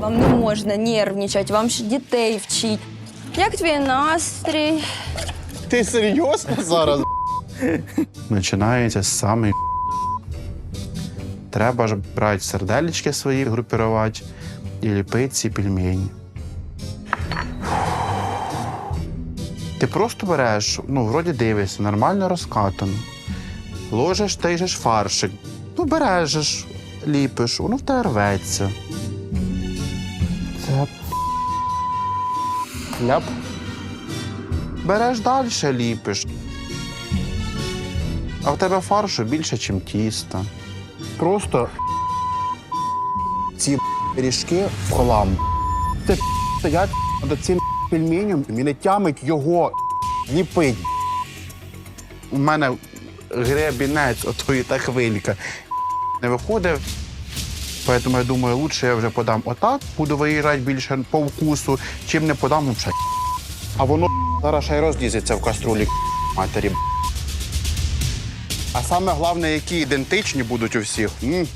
Вам не можна нервничати, вам ще дітей вчить. Як твій настрій? Ти серйозно зараз? Починається з самий. Треба ж брати сердечки свої, групірувати і ліпити ці пельмені. Ти просто береш, ну, вроді дивишся, нормально розкатано. Ложиш той же ж фаршик. Ну, береш, же ж, ліпиш, воно в тебе рветься. Це. Ляп. Береш далі, ліпиш. А в тебе фаршу більше, ніж тіста. Просто ці пиріжки в хлам. Це стоять над цим пельменем і не тямить його ліпить. У мене гребінець, отої та хвилька. Не виходить. Тому я думаю, лучше я вже подам отак, буду виїжджати більше по вкусу, чим не подам взагалі. А воно зараз ще й роздізиться в каструлі матері. А саме головне, які ідентичні будуть у всіх. М.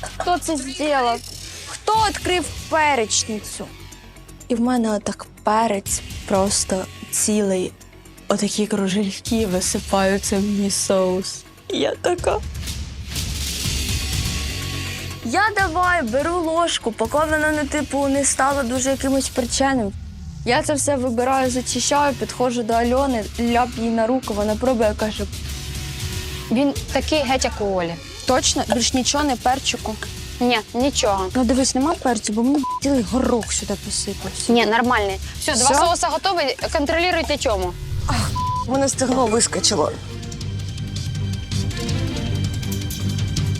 Хто це зробив? Хто відкрив перечницю? І в мене отак перець просто цілий. Отакі кружельки висипаються в мій соус. І Я така. Я давай беру ложку, поки вона не типу не стала дуже якимось причинним. Я це все вибираю, зачищаю, підходжу до Альони, ляп їй на руку, вона пробує, каже, Він такий геть, як у Олі. точно, більш нічого не перчику. Ні, нічого. Ну дивись, нема перцю, бо мені цілий горох сюди посипався. Ні, нормальний. Все, два Всьо? соуса готові. Контролюйте чому. У мене стегно вискочило.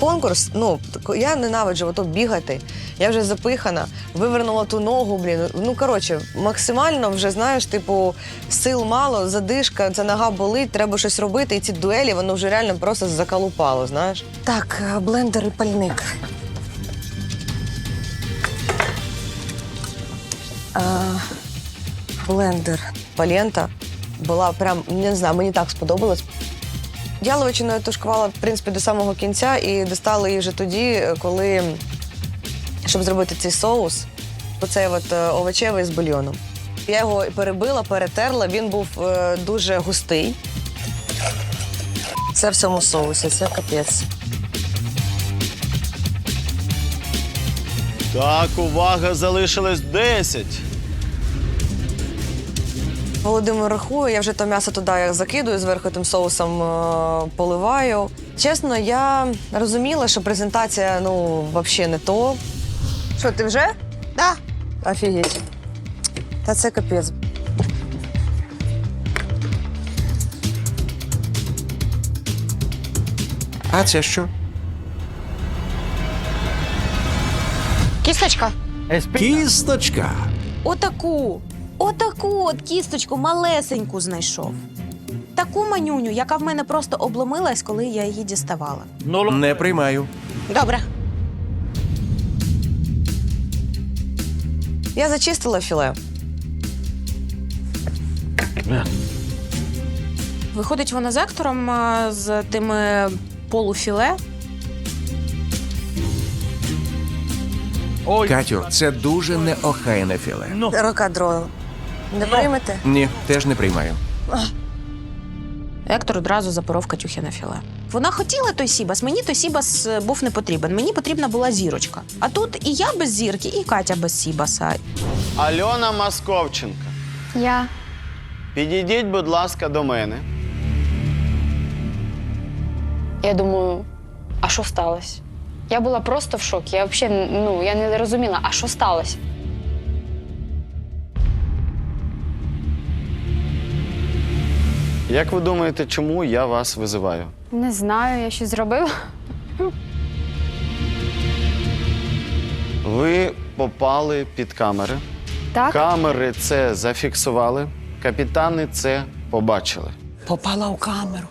Конкурс, ну, я ненавиджу ото бігати. Я вже запихана, вивернула ту ногу, блін. Ну, коротше, максимально вже, знаєш, типу, сил мало, задишка, ця нога болить, треба щось робити. І ці дуелі, воно вже реально просто закалупало, знаєш. Так, е, блендер і пальник. А, блендер. Палента була прям, не знаю, мені так сподобалось. Я тушкувала, в принципі, до самого кінця і достала її вже тоді, коли, щоб зробити цей соус, оцей от е, овочевий з бульйоном. Я його перебила, перетерла, він був е, дуже густий. Це в цьому соусі, це капець. Так, увага, залишилось 10. Володимир рахує, я вже то м'ясо туди закидую, зверху тим соусом е, поливаю. Чесно, я розуміла, що презентація ну, взагалі не то. Що, ти вже? Да. Офігеть. Та це капець. А це що? Кісточка. Кісточка. Отаку, отаку от кісточку малесеньку знайшов. Таку манюню, яка в мене просто обломилась, коли я її діставала. Не приймаю. Добре. Я зачистила філе. Виходить воно з ектором а, з тими полуфіле. Катю, це дуже неохайне філе. Рокадро. Не приймете? Ні, теж не приймаю. Ектор одразу запоров Катюхи на філе. Вона хотіла той сібас, мені той сібас е, був не потрібен. Мені потрібна була зірочка. А тут і я без зірки, і Катя без сібаса. Альона Масковченка. Я. Підійдіть, будь ласка, до мене. Я думаю, а що сталося? Я була просто в шокі. Я взагалі ну, я не розуміла, а що сталося? Як ви думаєте, чому я вас визиваю? Не знаю, я щось зробила. Ви попали під камери. Так? Камери це зафіксували, капітани це побачили. Попала у камеру.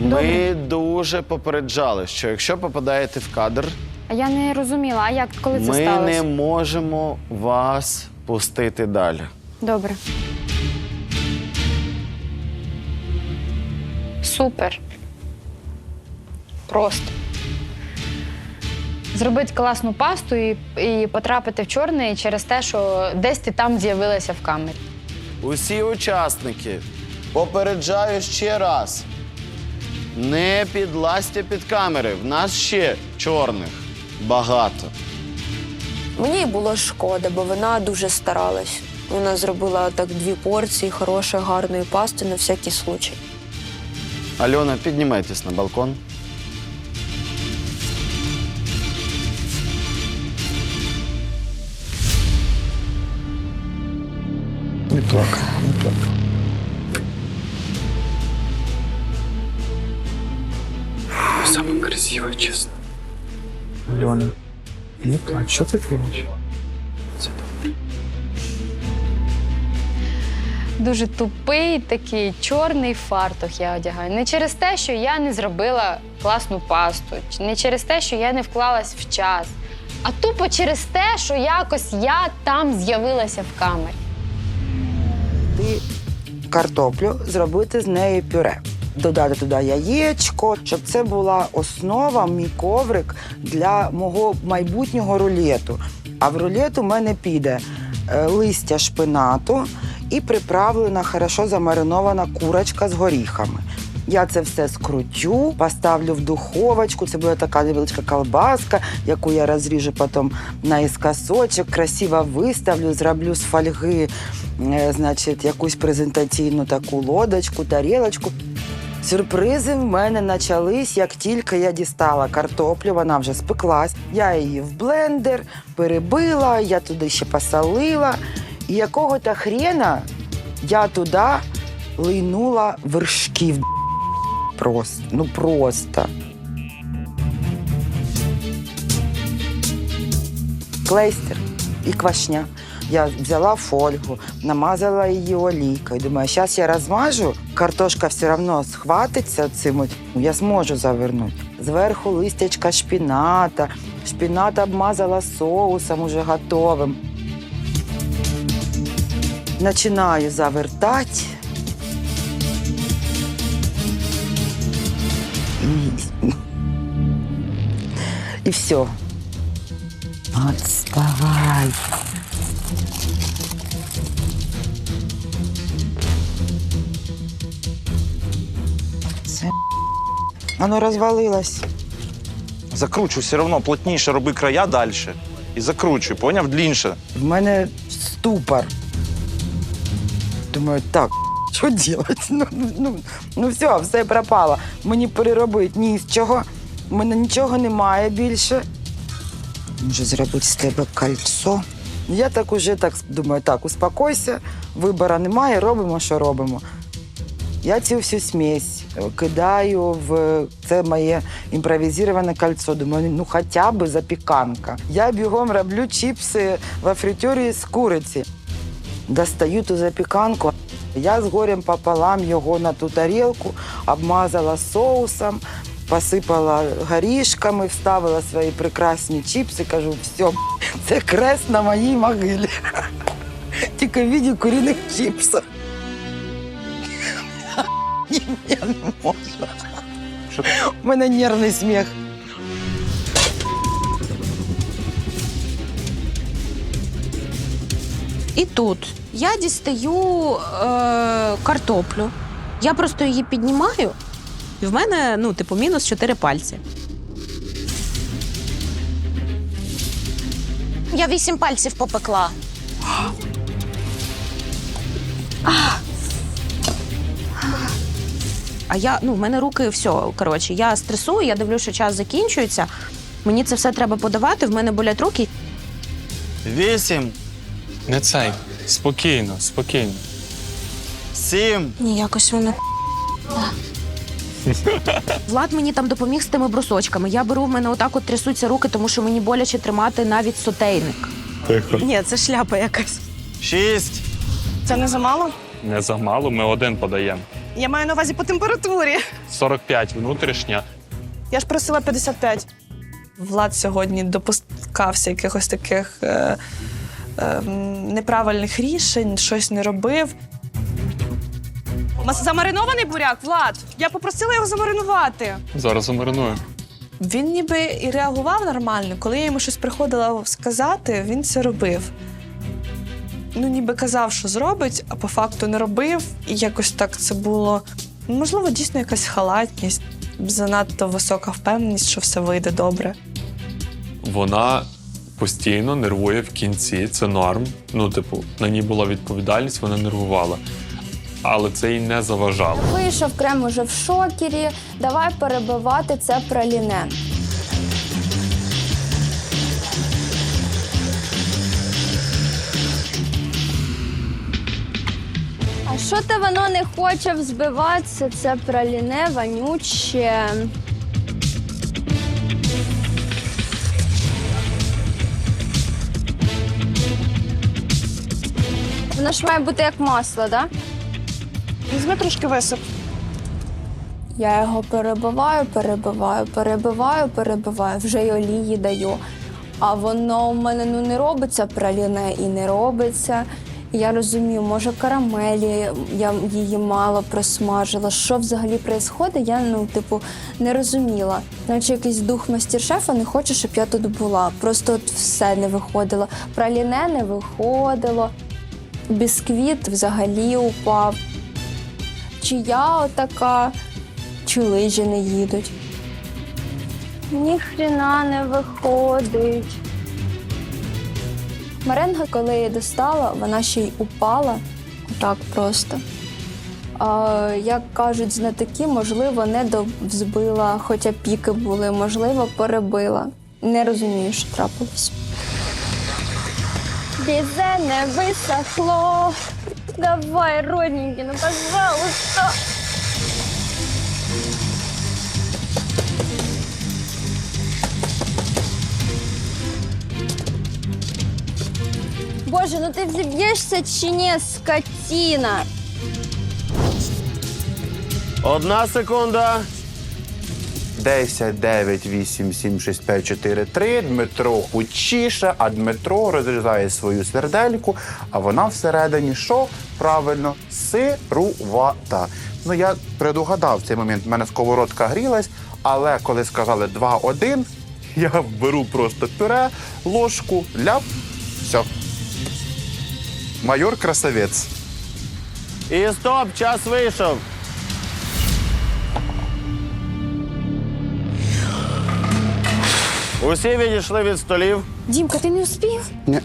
Ми дуже попереджали, що якщо попадаєте в кадр, А я не розуміла, а як коли це ми сталося? не можемо вас пустити далі. Добре. Супер. Просто. Зробити класну пасту і, і потрапити в чорний через те, що десь ти там з'явилася в камері. Усі учасники, попереджаю ще раз. Не підлазьте під камери. В нас ще чорних багато. Мені було шкода, бо вона дуже старалась. Вона зробила так дві порції хорошої, гарної пасти на всякий случай. Альона, піднімайтесь на балкон. Не плакай, не плакай. Самый красивый, честно. Альона, не плач, що ти робиш? Дуже тупий такий чорний фартух я одягаю. Не через те, що я не зробила класну пасту, не через те, що я не вклалась в час, а тупо через те, що якось я там з'явилася в камері. Ти картоплю, зробити з неї пюре. Додати туди яєчко, щоб це була основа, мій коврик для мого майбутнього рулету. А в рулет у мене піде е, листя шпинату і приправлена, хорошо замаринована курочка з горіхами. Я це все скрутю, поставлю в духовочку. Це буде така невеличка колбаска, яку я розріжу потім наіскосочок, красиво виставлю, зроблю з фольги, е, значить, якусь презентаційну таку лодочку, тарілочку. Сюрпризи в мене почались, як тільки я дістала картоплю, вона вже спеклась. Я її в блендер перебила, я туди ще посолила. І якого-то хрена я туди лийнула вершків. Просто, ну просто. Клейстер і квашня. Я взяла фольгу, намазала її олійкою. Думаю, зараз я розмажу, картошка все одно схватиться цим, ну, я зможу завернути. Зверху листячка шпіната. Шпінат обмазала соусом уже готовим. Починаю завертати. І, і все. Отставай. Це воно розвалилось. Закручуй все одно плотніше, роби края далі. І закручуй, поняв? Длінше. В мене ступор. Думаю, так, що робити? Ну, ну, ну все, все пропало. Мені переробити ні з чого. У мене нічого немає більше. Може зробити з тебе кольцо. Я так уже так думаю, так, успокойся, вибору немає, робимо, що робимо. Я цю всю смесь кидаю в це моє імпровізоване кольцо. Думаю, ну хоча б запіканка. Я бігом роблю чіпси в фритюрі з куриці. Достаю ту запіканку. Я з горем пополам його на ту тарілку, обмазала соусом, посипала горішками, вставила свої прекрасні чіпси. Кажу, все, це крест на моїй могилі. Тільки в віді куріних чіпсів. Ні, я не можу. У мене нервний сміх. І тут я дістаю е, картоплю. Я просто її піднімаю, і в мене, ну, типу, мінус чотири пальці. Я вісім пальців попекла. А я, ну, в мене руки все. Коротше, я стресую, я дивлюся, що час закінчується. Мені це все треба подавати, в мене болять руки. Вісім, Не цей. Спокійно, спокійно. сім, Ні, якось воно. Влад мені там допоміг з тими брусочками. Я беру, в мене отак от трясуться руки, тому що мені боляче тримати навіть сотейник. Тихо. Ні, це шляпа якась. шість, Це не замало? Не замало, ми один подаємо. Я маю на увазі по температурі. 45 внутрішня. Я ж просила 55. Влад сьогодні допускався якихось таких е, неправильних рішень, щось не робив. Мас- Замаринований буряк, Влад. Я попросила його замаринувати. Зараз замариную. Він ніби і реагував нормально. Коли я йому щось приходила сказати, він це робив. Ну, ніби казав, що зробить, а по факту не робив. І якось так це було. Можливо, дійсно якась халатність, занадто висока впевненість, що все вийде добре. Вона постійно нервує в кінці. Це норм. Ну, типу, на ній була відповідальність, вона нервувала. Але це їй не заважало. Вийшов крем уже в шокері. Давай перебивати це праліне. А що то воно не хоче взбиватися? Це праліне вонюче. Воно ж має бути як масло, так? Да? Візьми трошки висип. Я його перебиваю, перебиваю, перебиваю, перебиваю, вже й олії даю. А воно у мене ну не робиться праліне і не робиться. І Я розумію, може карамелі, я її мало просмажила. Що взагалі відбувається, я ну, типу, не розуміла. Наче якийсь дух мастер-шефа не хоче, щоб я тут була. Просто от все не виходило. Праліне не виходило, бісквіт взагалі упав. Чи я отака, чи лижі не їдуть. Ніхрена не виходить. Меренга, коли я достала, вона ще й упала. Так просто. А, як кажуть знатоки, можливо, не довзбила, хоча піки були, можливо, перебила. Не розумію, що трапилось. Бізе не висохло. Давай, родненький, ну пожалуйста. Боже, ну ти взіб'єшся чи ні, скотіна? Одна секунда. 10, 9, 8, 7, 6, 5, 4, 3. Дмитро хучіше, а Дмитро розрізає свою сердельку, а вона всередині що? Правильно, сирувата. Ну, я предугадав цей момент. У мене сковородка грілась, але коли сказали 2-1, я беру просто пюре, ложку, ляп, все. Майор красавець. І стоп, час вийшов. Усі відійшли від столів. Дімка, ти не успів? Ні.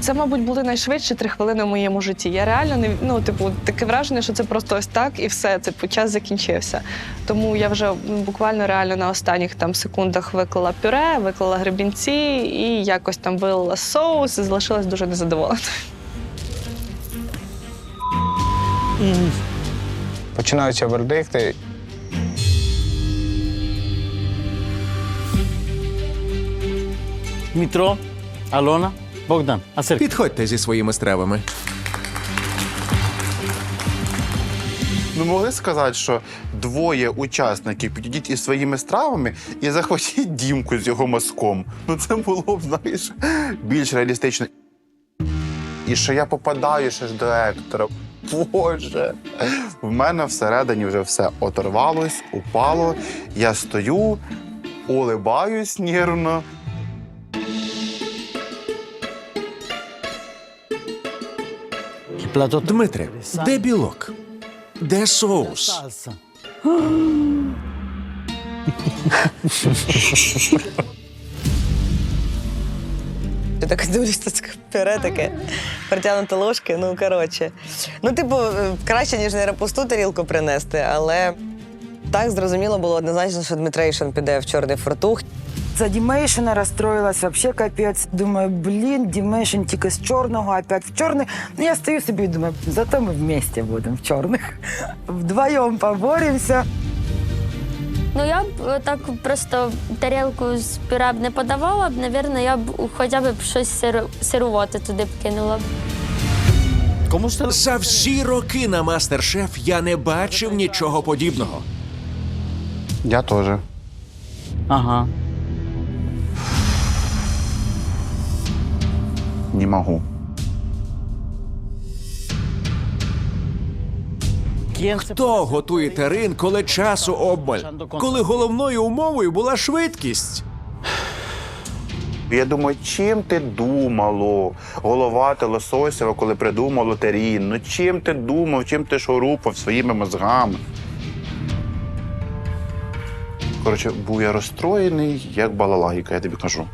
Це, мабуть, були найшвидші три хвилини в моєму житті. Я реально не ну, типу, таке враження, що це просто ось так і все. Типу, час закінчився. Тому я вже ну, буквально реально на останніх там секундах виклала пюре, виклала гребінці і якось там вилила соус і залишилась дуже незадоволена. Починаються вердикти. Дмитро, Алона, Богдан. А це Підходьте зі своїми стравами. Ну, могли сказати, що двоє учасників підійдіть із своїми стравами і захватіть дімку з його мазком. Ну це було б, знаєш, більш реалістично. І що я попадаю ще ж до Ектора. Боже, в мене всередині вже все оторвалось, упало. Я стою, улибаюсь нервно. Дмитре, де білок? Де соус? Я так дивлюсь, це пюре таке, притягнуто ложки, ну коротше. Ну, типу, е, краще, ніж не пусту тарілку принести, але так зрозуміло було однозначно, що Дмитрейшин піде в чорний фартух. За Дімейшена розстроїлась вообще капець. Думаю, блін, Дімейшн тільки з чорного, опять в чорний. Ну, я стою собі і думаю, зато ми вместе будемо в чорних. Вдвоєм поборемося. Ну я б е, так просто тарілку з пюре б не подавала б, навірно, я б хоча б щось сиру- сирувати туди б кинула б. Кому ж це За всі роки на мастер-шеф я не бачив нічого подібного. Я теж. Ага. Не можу. Хто готує терин, коли часу обмаль? Коли головною умовою була швидкість? Я думаю, чим ти думало? Голова ти Лососєва, коли придумало терін. Ну чим ти думав, чим ти шурупав своїми мозгами? Коротше, був я розстроєний, як балалайка, я тобі кажу.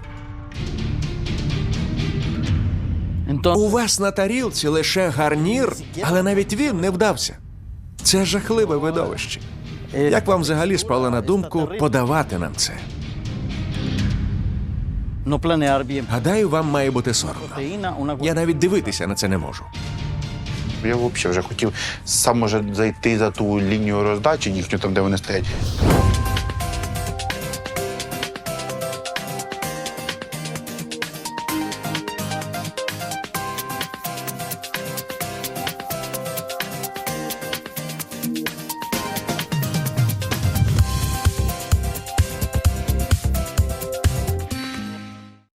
У вас на тарілці лише гарнір, але навіть він не вдався. Це жахливе видовище. Як вам взагалі спало на думку подавати нам це? Bien. Гадаю, вам має бути соромно. Я навіть дивитися на це не можу. Я взагалі вже хотів сам може зайти за ту лінію роздачі їхню, там, де вони стоять.